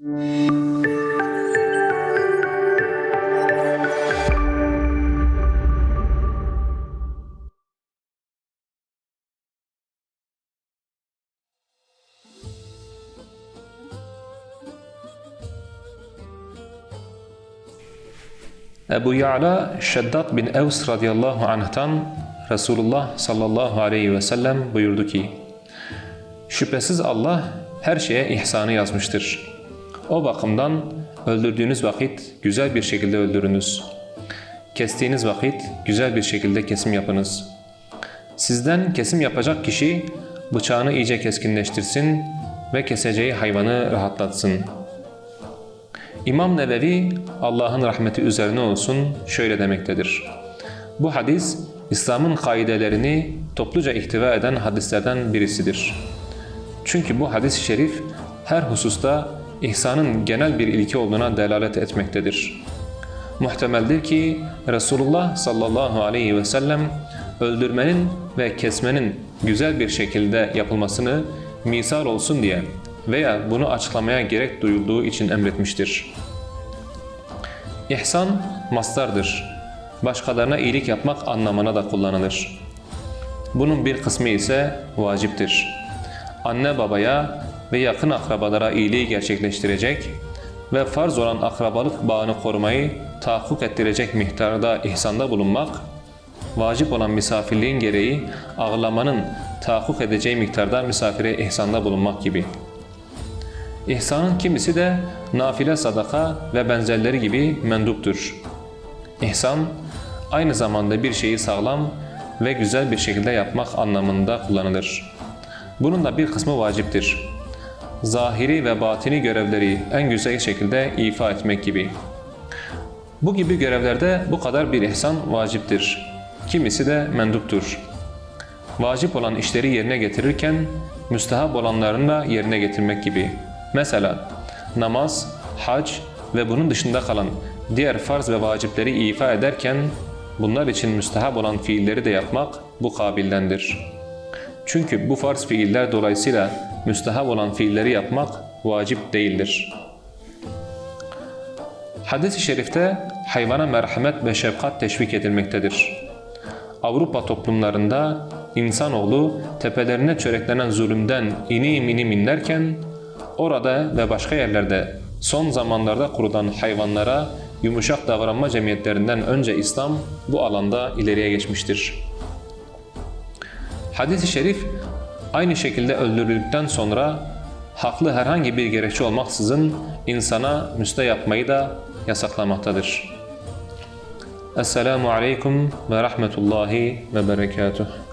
Ebu Ya'la Şeddat bin Evs radıyallahu anh'tan Resulullah sallallahu aleyhi ve sellem buyurdu ki Şüphesiz Allah her şeye ihsanı yazmıştır. O bakımdan öldürdüğünüz vakit güzel bir şekilde öldürünüz. Kestiğiniz vakit güzel bir şekilde kesim yapınız. Sizden kesim yapacak kişi bıçağını iyice keskinleştirsin ve keseceği hayvanı rahatlatsın.'' İmam Nevevi Allah'ın rahmeti üzerine olsun şöyle demektedir. Bu hadis İslam'ın kaidelerini topluca ihtiva eden hadislerden birisidir. Çünkü bu hadis-i şerif her hususta ihsanın genel bir ilke olduğuna delalet etmektedir. Muhtemeldir ki Resulullah sallallahu aleyhi ve sellem öldürmenin ve kesmenin güzel bir şekilde yapılmasını misal olsun diye veya bunu açıklamaya gerek duyulduğu için emretmiştir. İhsan mastardır. Başkalarına iyilik yapmak anlamına da kullanılır. Bunun bir kısmı ise vaciptir. Anne babaya ve yakın akrabalara iyiliği gerçekleştirecek ve farz olan akrabalık bağını korumayı tahakkuk ettirecek miktarda ihsanda bulunmak, vacip olan misafirliğin gereği ağırlamanın tahakkuk edeceği miktarda misafire ihsanda bulunmak gibi.'' İhsanın kimisi de nafile sadaka ve benzerleri gibi menduptur. İhsan, aynı zamanda bir şeyi sağlam ve güzel bir şekilde yapmak anlamında kullanılır. Bunun da bir kısmı vaciptir. Zahiri ve batini görevleri en güzel şekilde ifa etmek gibi. Bu gibi görevlerde bu kadar bir ihsan vaciptir. Kimisi de menduptur. Vacip olan işleri yerine getirirken müstehap olanlarını da yerine getirmek gibi. Mesela namaz, hac ve bunun dışında kalan diğer farz ve vacipleri ifa ederken bunlar için müstehap olan fiilleri de yapmak bu kabildendir. Çünkü bu farz fiiller dolayısıyla müstehap olan fiilleri yapmak vacip değildir. Hadis-i şerifte hayvana merhamet ve şefkat teşvik edilmektedir. Avrupa toplumlarında insanoğlu tepelerine çöreklenen zulümden inim inim inlerken Orada ve başka yerlerde son zamanlarda kurulan hayvanlara yumuşak davranma cemiyetlerinden önce İslam bu alanda ileriye geçmiştir. Hadis-i şerif aynı şekilde öldürüldükten sonra haklı herhangi bir gerekçe olmaksızın insana müste yapmayı da yasaklamaktadır. Esselamu Aleyküm ve Rahmetullahi ve Berekatuhu.